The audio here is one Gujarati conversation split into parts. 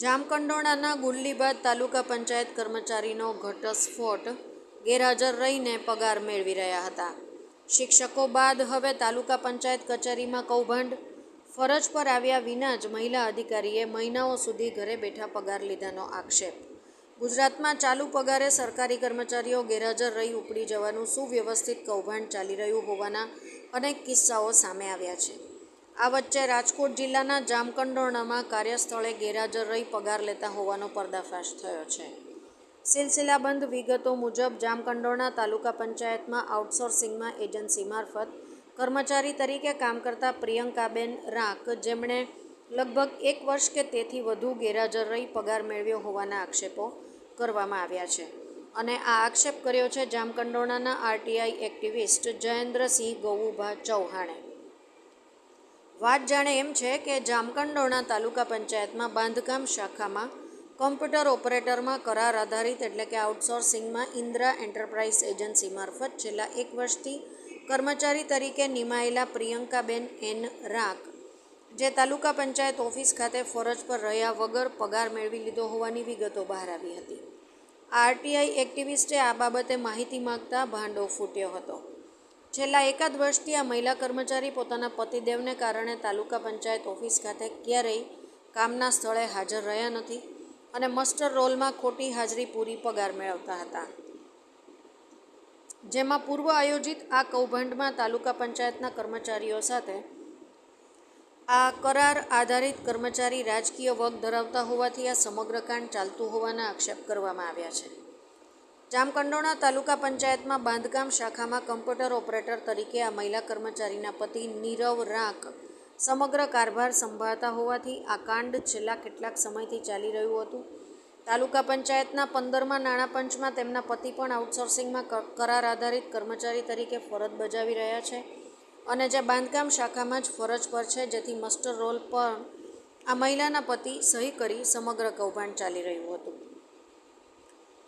જામકંડોળાના ગુલ્લીબાદ તાલુકા પંચાયત કર્મચારીનો ઘટસ્ફોટ. ગેરહાજર રહીને પગાર મેળવી રહ્યા હતા. શિક્ષકો બાદ હવે તાલુકા પંચાયત કચેરીમાં કૌભાંડ. ફરજ પર આવ્યા વિના જ મહિલા અધિકારીએ મહિનાઓ સુધી ઘરે બેઠા પગાર લીધાનો આક્ષેપ. ગુજરાતમાં ચાલુ પગારે સરકારી કર્મચારીઓ ગેરહાજર રહી ઉપડી જવાનું સુવ્યવસ્થિત કૌભાંડ ચાલી રહ્યું હોવાના અનેક કિસ્સાઓ સામે આવ્યા છે. આ વચ્ચે રાજકોટ જિલ્લાના જામકંડોરણામાં કાર્યસ્થળે ગેરહાજર રહી પગાર લેતા હોવાનો પર્દાફાશ થયો છે. સિલસિલાબંધ વિગતો મુજબ જામકંડોરણા તાલુકા પંચાયતમાં આઉટસોર્સિંગમાં એજન્સી મારફત કર્મચારી તરીકે કામ કરતા પ્રિયંકાબેન રાક, જેમણે લગભગ એક વર્ષ કે તેથી વધુ ગેરહાજર રહી પગાર મેળવ્યો હોવાના આક્ષેપો કરવામાં આવ્યા છે. અને આ આક્ષેપ કર્યો છે જામકંડોરણાના આરટીઆઈ એક્ટિવિસ્ટ જયેન્દ્રસિંહ ગૌવુભા ચૌહાણે. વાત જાણે એમ છે કે જામકંડોરણા તાલુકા પંચાયતમાં બાંધકામ શાખામાં કોમ્પ્યુટર ઓપરેટરમાં કરાર આધારિત એટલે કે આઉટસોર્સિંગમાં ઇન્દ્રા એન્ટરપ્રાઇઝ એજન્સી મારફત છેલ્લા એક વર્ષથી કર્મચારી તરીકે નિમાયેલા પ્રિયંકાબેન એન રાક, જે તાલુકા પંચાયત ઓફિસ ખાતે ફરજ પર રહ્યા વગર પગાર મેળવી લીધો હોવાની વિગતો બહાર આવી હતી. આરટીઆઈ એક્ટિવિસ્ટે આ બાબતે માહિતી માંગતા ભાંડો ફૂટ્યો હતો. છેલ્લા એકાદ વર્ષથી આ મહિલા કર્મચારી પોતાના પતિદેવને કારણે તાલુકા પંચાયત ઓફિસ ખાતે ક્યારેય કામના સ્થળે હાજર રહ્યા નથી અને મસ્ટર રોલમાં ખોટી હાજરી પૂરી પગાર મેળવતા હતા. જેમાં પૂર્વ આયોજિત આ કૌભાંડમાં તાલુકા પંચાયતના કર્મચારીઓ સાથે આ કરાર આધારિત કર્મચારી રાજકીય વગ ધરાવતા હોવાથી આ સમગ્ર કાંડ ચાલતું હોવાના આક્ષેપ કરવામાં આવ્યા છે. જામકંડોરણા તાલુકા પંચાયતમાં બાંધકામ શાખામાં કમ્પ્યુટર ઓપરેટર તરીકે આ મહિલા કર્મચારીના પતિ નીરવ રાક સમગ્ર કારભાર સંભાળતા હોવાથી આ કાંડ છેલ્લા કેટલાક સમયથી ચાલી રહ્યું હતું. તાલુકા પંચાયતના પંદરમાં નાણાં પંચમાં તેમના પતિ પણ આઉટસોર્સિંગમાં કરાર આધારિત કર્મચારી તરીકે ફરજ બજાવી રહ્યા છે અને જે બાંધકામ શાખામાં જ ફરજ પર છે જેથી મસ્ટર રોલ પર આ મહિલાના પતિ સહી કરી સમગ્ર કૌભાંડ ચાલી રહ્યું હતું.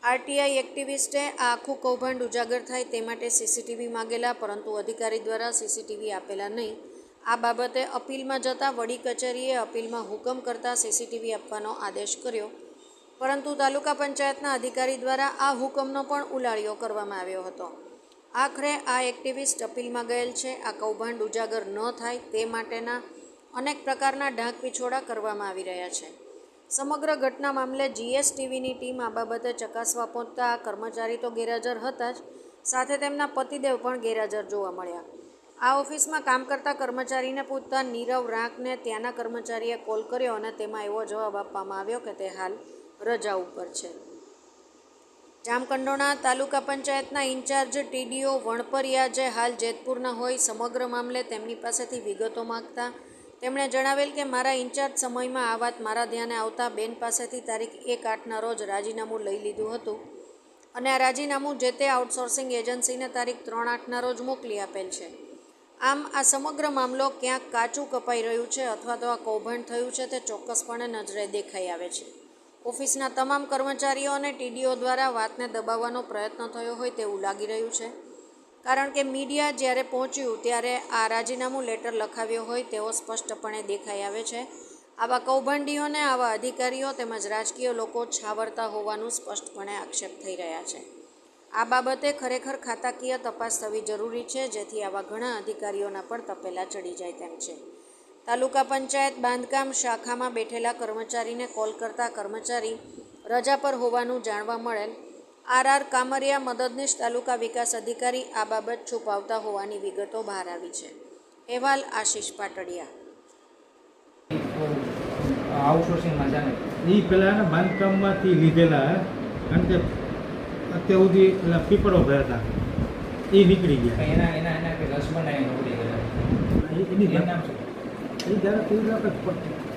આરટીઆઈ એક્ટિવિસ્ટે આ આખું કૌભાંડ ઉજાગર થાય તે માટે સીસીટીવી માગેલા, પરંતુ અધિકારી દ્વારા સીસીટીવી આપેલા નહીં. આ બાબતે અપીલમાં જતાં વડી કચેરીએ અપીલમાં હુકમ કરતા સીસીટીવી આપવાનો આદેશ કર્યો. પરંતુ તાલુકા પંચાયતના અધિકારી દ્વારા આ હુકમનો પણ ઉલાળ્યો કરવામાં આવ્યો હતો. આખરે આ એક્ટિવિસ્ટ અપીલમાં ગયેલ છે, આ કૌભાંડ ઉજાગર ન થાય તે માટેના અનેક પ્રકારના ઢાંક પીછોડા કરવામાં આવી રહ્યા છે. સમગ્ર ઘટના મામલે જીએસટીવીની ટીમ આ બાબતે ચકાસવા પહોંચતા કર્મચારી તો ગેરહાજર હતા જ. સાથે તેમના પતિદેવ પણ ગેરહાજર જોવા મળ્યા. આ ઓફિસમાં કામ કરતા કર્મચારીને પૂછતા નીરવ રાંકને ત્યાંના કર્મચારીએ કોલ કર્યો અને તેમાં એવો જવાબ આપવામાં આવ્યો કે તે હાલ રજા ઉપર છે. જામકંડોણા તાલુકા પંચાયતના ઇન્ચાર્જ ટીડીઓ વણપરિયા જે હાલ જેતપુરના હોય. સમગ્ર મામલે તેમની પાસેથી વિગતો માગતા તેમણે જણાવેલ કે, મારા ઇન્ચાર્જ સમયમાં આ વાત મારા ધ્યાને આવતા બેન પાસેથી તારીખ એક આઠના રોજ રાજીનામું લઈ લીધું હતું અને આ રાજીનામું જે તે આઉટસોર્સિંગ એજન્સીને તારીખ ત્રણ આઠના રોજ મોકલી આપેલ છે. આમ, આ સમગ્ર મામલો ક્યાંક કાચું કપાઈ રહ્યું છે અથવા તો આ કૌભાંડ થયું છે તે ચોક્કસપણે નજરે દેખાઈ આવે છે. ઓફિસના તમામ કર્મચારીઓ અને ટીડીઓ દ્વારા વાતને દબાવવાનો પ્રયત્ન થયો હોય તેવું લાગી રહ્યું છે. કારણ કે મીડિયા જ્યારે પહોંચ્યું ત્યારે આ રાજીનામું લેટર લખાવ્યો હોય તેવો સ્પષ્ટપણે દેખાઈ આવે છે. આવા કૌભાંડીઓને આવા અધિકારીઓ તેમજ રાજકીય લોકો છાવરતા હોવાનું સ્પષ્ટપણે આક્ષેપ થઈ રહ્યા છે. આ બાબતે ખરેખર ખાતાકીય તપાસ થવી જરૂરી છે, જેથી આવા ઘણા અધિકારીઓના પણ તપેલા ચડી જાય તેમ છે. તાલુકા પંચાયત બાંધકામ શાખામાં બેઠેલા કર્મચારીને કોલ કરતા કર્મચારી રજા પર હોવાનું જાણવા મળેલ આર આર કામરિયા મદદનીશ તાલુકા વિકાસ અધિકારી આ બાબત છુપાવતા હોવાની વિગતો બહાર આવી છે. અહેવાલ આશીષ પાટડિયા. આઉટસોર્સિંગમાં જાણે. એ પેલા ને બાંધકામમાંથી લીધેલા. કારણ કે અત્યાર સુધી પેલા પીપળો ભર્યા હતા. એ નીકળી ગયા. એના એના એના હસબન્ડ એની નામ છે એ જ્યારે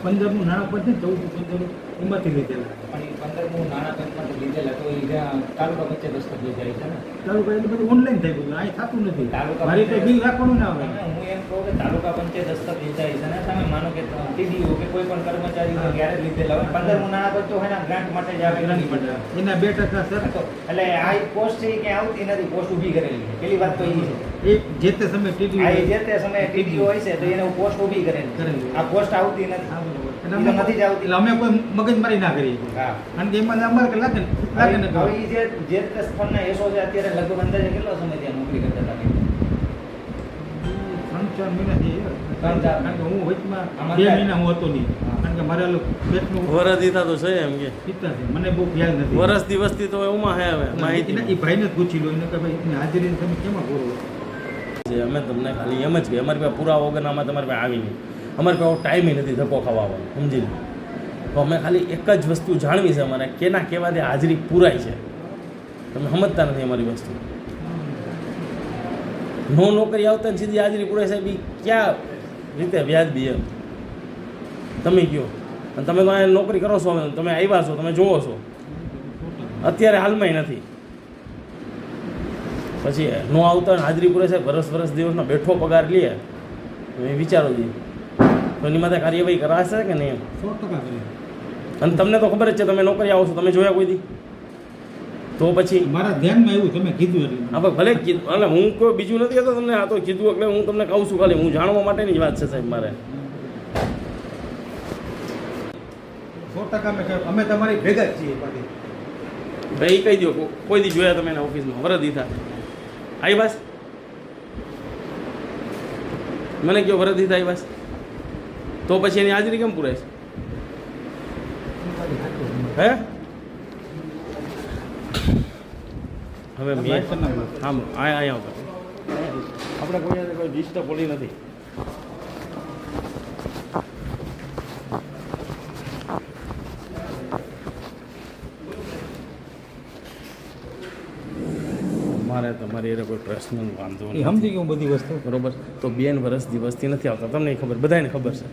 પંદરનું નાણાં પડશે ને ચૌદ પંદર એમાંથી લીધેલા. પણ એ પંદરમું નાણાં પંચમાંથી લીધેલા તો એ જ્યાં તાલુકા દસ્તક લઈ જાય છે ને. તાલુકા એટલે બધું ઓનલાઈન થઈ ગયું અહીં થતું નથી. તાલુકા મારી રીતે બિલ રાખવાનું ના આવે હું એમ કહું કે તાલુકા પંચાયત દસ્તક જાય છે ને. તમે માનો કે ટીડીઓ કે કોઈ પણ કર્મચારી ત્યારે લીધેલા હોય. પંદરમું નાણા પંચો હોય ને ગ્રાન્ટ માટે જ આવે. નહીં પડે એના બે ટકા સર. તો એટલે આ પોસ્ટ છે ક્યાં આવતી નથી પોસ્ટ ઊભી કરેલી છે. પેલી વાત તો એ છે. એ જે તે સમયે આ જે તે સમયે ટીડીઓ હોય છે તો એને પોસ્ટ ઊભી કરેલી. આ પોસ્ટ આવતી નથી. એટલે અમે નથી જ આવતી. અમે કોઈ મગજમારી ના કરી હા. કારણ કે એમાં અમારે કે લાગે ને લાગે ને હવે ઈ જે જે સ્થળના એસો છે અત્યારે લગભગ અંદાજે કેટલો સમય ત્યાં નોકરી કરતા હતા? ત્રણ ચાર મહિના થઈ કારણ કે હું વચમાં બે મહિના હું હતો નહીં. કારણ કે મારે વરસ દીધા તો છે એમ કે. છે. મને બહુ ખ્યાલ નથી. વરસ દિવસથી તો એમાં હે હવે માહિતી એ ભાઈને જ પૂછી લો. એને કે ભાઈ એની હાજરી તમે કેમાં બોલો છે? અમે તમને ખાલી એમ જ કે અમારી પાસે પુરાવા વગર આમાં તમારી પાસે આવી નહીં અમારી કોઈ ટાઈમ નથી ધક્કો ખાવાનો સમજી લો. તો અમે ખાલી એક જ વસ્તુ જાણવી છે અમારે, કેના કહેવાથી હાજરી પૂરાય છે. તમે સમજતા નથી અમારી વસ્તુ. નો નોકરી આવતા સીધી હાજરી પૂરાય સાહેબ ક્યાં રીતે વ્યાજબી એમ? તમે કહો અને તમે તો નોકરી કરો છો, તમે આવ્યા છો, તમે જોવો છો. અત્યારે હાલમાં નથી. પછી નો આવતા હાજરી પૂરે છે વરસ વરસ દિવસનો બેઠો પગાર લે. તો એ વિચારો જી તો એની માટે કાર્યવાહી કરાશે કે નહીં સો ટકા અને તમને તો ખબર જ છે તમે નોકરી આવો છો તમે જોયા કોઈ દી? તો પછી? મારા ધ્યાનમાં એવું તમે કીધું એટલે. આપણે ભલે કીધું એટલે હું કોઈ બીજું નથી કહેતો તમને આ તો કીધું એટલે હું તમને કહું છું ખાલી હું જાણવા માટેની જ વાત છે સાહેબ મારે. સો ટકા અમે તમારી ભેગા જ છીએ ભાઈ કહી દો કોઈ દી જોયા તમે એના ઓફિસમાં વરદ દીધા. આવી બસ. મને કયો વરદ દીધા આવી બસ? તો પછી એની હાજરી કેમ પૂરાય છે? હે? હવે મેં. હા અહીંયા આપણે કોઈ કોઈ ડિસ્ટર્બ બોલી નથી. મારે તમારી હારે કોઈ પ્રશ્ન વાંધો નહીં સમજી ગયું બધી વસ્તુ? બરોબર. તો બેન વર્ષ દિવસથી નથી આવતા. તમને ખબર બધાને ખબર છે.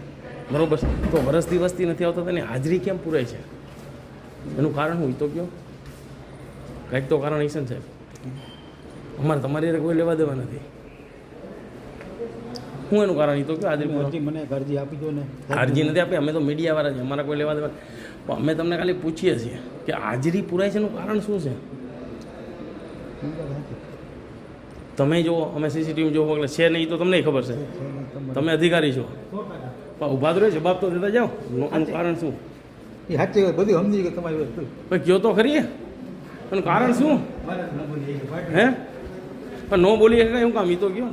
બરોબર. તો વર્ષ દિવસથી નથી આવતા તેની હાજરી કેમ પૂરાય છે? એનું કારણ હું તો કયો? કંઈક તો કારણ હશે ને સાહેબ. અમારે તમારી હારે કોઈ લેવા દેવા નથી. હું એનું કારણ? એ તો કયો હાજરી મને અરજી આપી દો ને. અરજી નથી આપી? અમે તો મીડિયાવાળા છે અમારા કોઈ લેવા દેવા અમે તમને ખાલી પૂછીએ છીએ કે હાજરી પુરાય છે એનું કારણ શું છે? તમે જુઓ અમે સીસીટીવી જોવો એટલે છે નહીં તો તમને ખબર છે. તમે અધિકારી છો. પણ ઊભા તો રહે જવાબ તો દેતા જાઓ. નો- એનું કારણ શું? એ સાચી વાત બધી સમજી ગયો તમારી વસ્તુ ભાઈ કયો તો ખરી? એનું કારણ શું? હે? પણ ન બોલી શકાય એવું કામ એ તો કયો?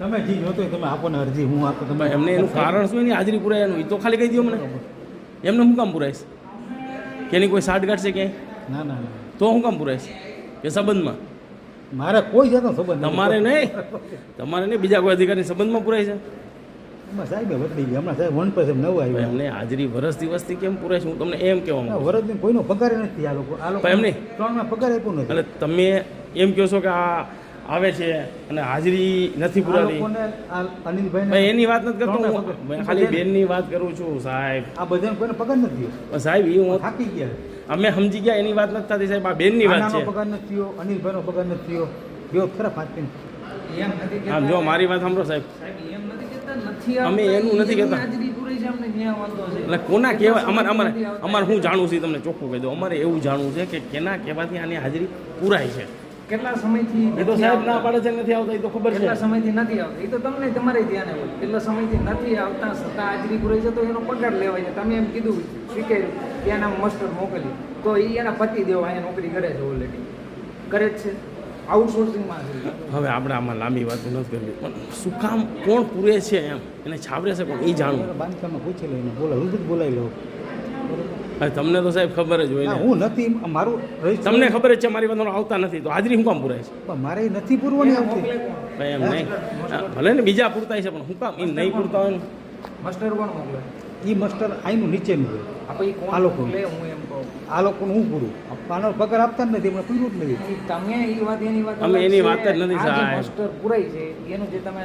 તમે જી જોતો તમે આપો ને અરજી હું આપો તમે એમને એનું કારણ શું? એની હાજરી પુરાય એનું. એ તો ખાલી કહી દો મને. એમને શું કામ પુરાઈશ? કે એની કોઈ સાઠગાંઠ છે ક્યાંય? ના ના તો શું કામ પુરાઈશ? કે સંબંધમાં? મારે કોઈ જાતનો સંબંધ તમારે નહીં? તમારે નહીં? બીજા કોઈ અધિકારી સંબંધમાં પુરાય છે? એમાં સાહેબે બદલી ગયા હમણાં સાહેબ વન પાસે નવું આવ્યું. એમને હાજરી વરસ દિવસથી કેમ પુરાય છે? હું તમને એમ કહેવા માંગુ છું. વરદની કોઈનો પગાર નથી આ લોકો. આ લોકો એમને. ત્રણમાં પગાર આપ્યો નથી. એટલે તમે એમ કહો છો કે આ આવે છે અને હાજરી નથી આ પુરાવી? લોકોને આ અનિલભાઈને ભાઈ એની વાત નથી કરતો હું. ખાલી બેનની વાત કરું છું સાહેબ. આ બધાને કોઈને પગાર નથી. સાહેબ એ હું થાકી ગયા. અમે સમજી ગયા એની વાત નથી થતી સાહેબ આ બેનની વાત છે. પગાર નથી થયો અનિલભાઈનો પગાર નથી થયો. બેવ ખરા પાંચ એમ આમ જો મારી વાત સાંભળો સાહેબ. સાહેબ એમ નથી અમે એનું નથી કહેતા. હાજરી પૂરી છે અમને ન્યાય વાંધો છે? એટલે કોના કહેવાય? અમારે અમારે અમારે હું જાણું છું તમને ચોખ્ખું કહી દઉં. અમારે એવું જાણવું છે કે કેના કહેવાથી આની હાજરી પૂરાય છે. કેટલા સમયથી એ તો નથી સાહેબ ના આવતા? પાડે છે નથી આવતા એ તો ખબર છે. કેટલા સમયથી નથી આવતા? એ તો તમને તમારે ધ્યાને હોય. કેટલા સમયથી નથી આવતા સત્તા હાજરી પૂરી છે તો એનો પગાર લેવાય છે. તમે એમ કીધું સ્વીકાર્યું. કે એના મસ્ટર મોકલી. તો એ એના પતિ દેવો અહીંયા નોકરી કરે છે ઓલરેડી કરે જ છે. આઉટસોર્સિંગમાં હવે આપણે આમાં લાંબી વાતો નથી કરવી. પણ શું કામ કોણ પૂરે છે એમ? એને છાવરે છે કોણ એ જાણવું. બાંધકામમાં પૂછી લઈને બોલા રૂબરૂ જ બોલાવી લો હવે તમને તો સાહેબ ખબર જ હોય હું નથી મારું તમને ખબર જ છે મારી વાતો આવતા નથી. તો હાજરી હું કામ પૂરાય છે? મારે નથી પૂરવાની આવતી. એમ નહીં. ભલે ને બીજા પૂરતા છે પણ હું કામ એ નહીં પૂરતા હોય ને? મસ્ટર કોણ મોકલે એ મસ્ટર આઈનું નીચેનું હોય આપણે કોણ આ લોકો. હું એમ કહું આ લોકોનું હું પૂરું આનો પગાર આપતા જ નથી એમને પૂર્યું જ નથી તમે એ વાત એની વાત અમે એની વાત જ નથી જે સાહેબ. મસ્ટર પૂરાય છે એનું જે તમે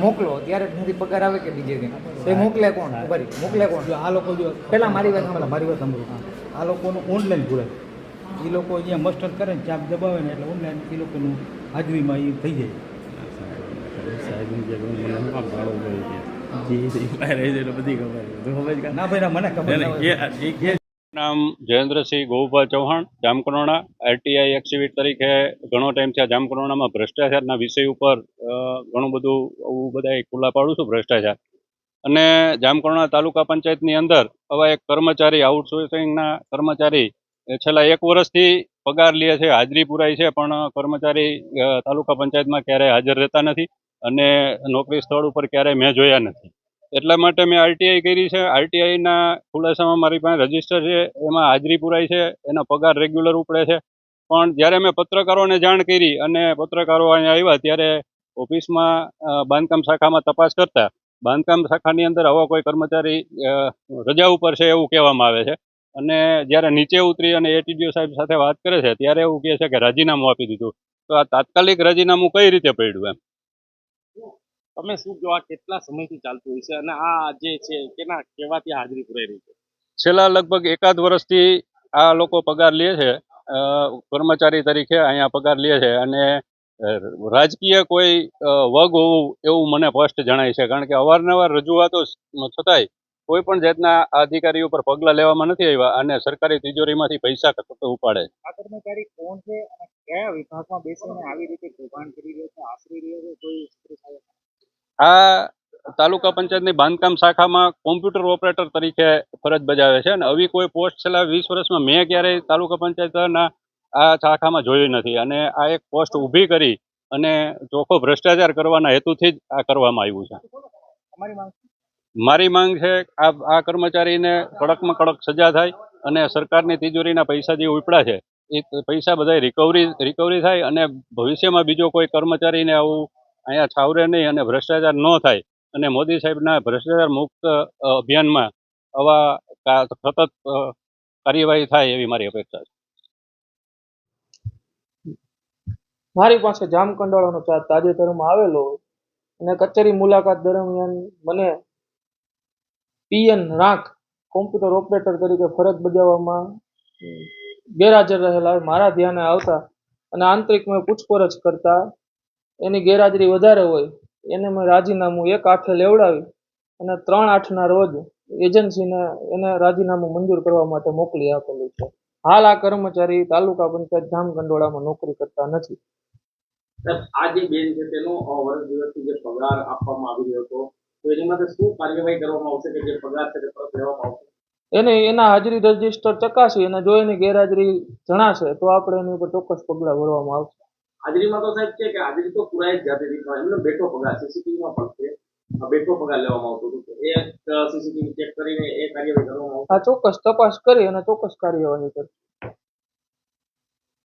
મોકલો ત્યારે જ નથી પગાર આવે કે બીજે કંઈ તો એ મોકલે કોણ બરી મોકલે કોણ જો આ લોકો જો પહેલાં મારી વાત પહેલા મારી વાત સાંભળો આ લોકોનું ઓનલાઈન પૂરાય એ લોકો જ્યાં મસ્ટર કરે ને ચાપ દબાવે ને એટલે ઓનલાઈન એ લોકોનું હાજરીમાં એ થઈ જાય સાહેબ એમ નામ જયેન્દ્રસિંહ ગોઉભા ચૌહાણ જામકરોણા આરટીઆઈ એક્સિવિટ તરીકે ઘણો ટાઈમ થયા જામકરોણામાં ભ્રષ્ટાચારના વિષય ઉપર ઘણું બધું હું બધા ખુલ્લા પાડું છું, ભ્રષ્ટાચાર. અને જામકરોણા તાલુકા પંચાયતની અંદર આવા એક કર્મચારી આઉટસોર્સિંગના કર્મચારી છેલ્લા એક વર્ષથી પગાર લે છે, હાજરી પુરાય છે, પણ કર્મચારી તાલુકા પંચાયતમાં ક્યારેય હાજર રહેતા નથી. અને નોકરી સ્થળ ઉપર ક્યારેય મેં જોયા નથી. એટલા માટે મેં આરટીઆઈ કરી છે. આરટીઆઈના ખુલાસામાં મારી પાસે રજિસ્ટર છે. એમાં હાજરી પુરાય છે. એનો પગાર રેગ્યુલર ઉપડે છે. પણ જ્યારે મેં પત્રકારોને જાણ કરી અને પત્રકારો અહીંયા આવ્યા ત્યારે ઓફિસમાં બાંધકામ શાખામાં તપાસ કરતા, બાંધકામ શાખાની અંદર આવો કોઈ કર્મચારી રજા ઉપર છે એવું કહેવામાં આવે છે. અને જ્યારે નીચે ઉતરી અને એટીડીઓ સાહેબ સાથે વાત કરે છે, ત્યારે એવું કહે છે કે રાજીનામું આપી દીધું. તો આ તાત્કાલિક રાજીનામું કઈ રીતે પડ્યું એમ? તમે શું કહો આ કેટલા સમયથી ચાલતું હોય છે? અને આ જે છે કેના કેવાથી હાજરી પુરાઈ રહી છે? છેલ્લા લગભગ એકાદ વર્ષથી આ લોકો પગાર લે છે. કર્મચારી તરીકે અહીંયા પગાર લે છે. અને રાજકીય કોઈ વગ હોવું એવું મને સ્પષ્ટ જણાય છે. કારણ કે અવારનવાર રજૂઆતો છતાંય કોઈ પણ જાતના અધિકારી ઉપર પગલાં લેવામાં નથી આવ્યા અને સરકારી તિજોરીમાંથી પૈસા ઉપાડે. આ કર્મચારી કોણ છે અને કયા વિભાગમાં બેસીને આવી રીતે કૌભાંડ કરી રહ્યો છે? આશરી રહ્યો છે કોઈ સૂત્રો સાથે આ તાલુકા પંચાયતની બાંધકામ શાખામાં કોમ્પ્યુટર ઓપરેટર તરીકે ફરજ બજાવે છે અને આવી કોઈ પોસ્ટ છેલ્લા વીસ વર્ષમાં મેં ક્યારેય તાલુકા પંચાયતના આ શાખામાં જોઈ નથી. અને આ એક પોસ્ટ ઊભી કરી અને ચોખ્ખો ભ્રષ્ટાચાર કરવાના હેતુથી જ આ કરવામાં આવ્યું છે. મારી માંગ છે આ આ કર્મચારીને કડકમાં કડક સજા થાય અને સરકારની તિજોરીના પૈસા જે ઉપડા છે એ પૈસા બધા રિકવરી રિકવરી થાય અને ભવિષ્યમાં બીજો કોઈ કર્મચારીને આવું અહીંયા છાવરે નહીં અને ભ્રષ્ટાચાર ન થાય. અને મોદી સાહેબના ભ્રષ્ટાચાર મુક્ત અભિયાનમાં આવા સતત કાર્યવાહી થાય એવી મારી અપેક્ષા છે. મારી પાસે જામકંડોળાનો ચાર્જ તાજેતરમાં આવેલો અને કચેરી મુલાકાત દરમિયાન મને પીએન રાખ કોમ્પ્યુટર ઓપરેટર તરીકે ફરજ બજાવવામાં ગેરહાજર રહેલા મારા ધ્યાને આવતા અને આંતરિક મેં પૂછપરછ કરતા એની ગેરહાજરી વધારે હોય એને મેં રાજીનામું એક આઠે લેવડાવી અને ત્રણ આઠના રોજ એજન્સીને એને રાજીનામું મંજૂર કરવા માટે મોકલી આપેલું છે. હાલ આ કર્મચારી તાલુકા પંચાયત જામકંડોળામાં નોકરી કરતા નથી. આ જે બેન છે તેનો વર્ષ દિવસથી જે પગાર આપવામાં આવી રહ્યો હતો તો એની માટે શું કાર્યવાહી કરવામાં આવશે કે જે પગાર છે તે પરત લેવામાં આવશે? એને એના હાજરી રજિસ્ટર ચકાસી અને જો એની ગેરહાજરી જણાશે તો આપણે એની ઉપર ચોક્કસ પગલાં ભરવામાં આવશે. હાજરીમાં તો સાહેબ છે કે હાજરી તો પુરાય જ જતી હતી એમને બેઠો પગાર સીસીટીવીમાં પણ છે. બેઠો પગાર લેવામાં આવતો હતો. એ સીસીટીવી ચેક કરીને એ કાર્યવાહી કરવામાં આવશે. ચોક્કસ તપાસ કરી અને ચોક્કસ કાર્યવાહી કરશે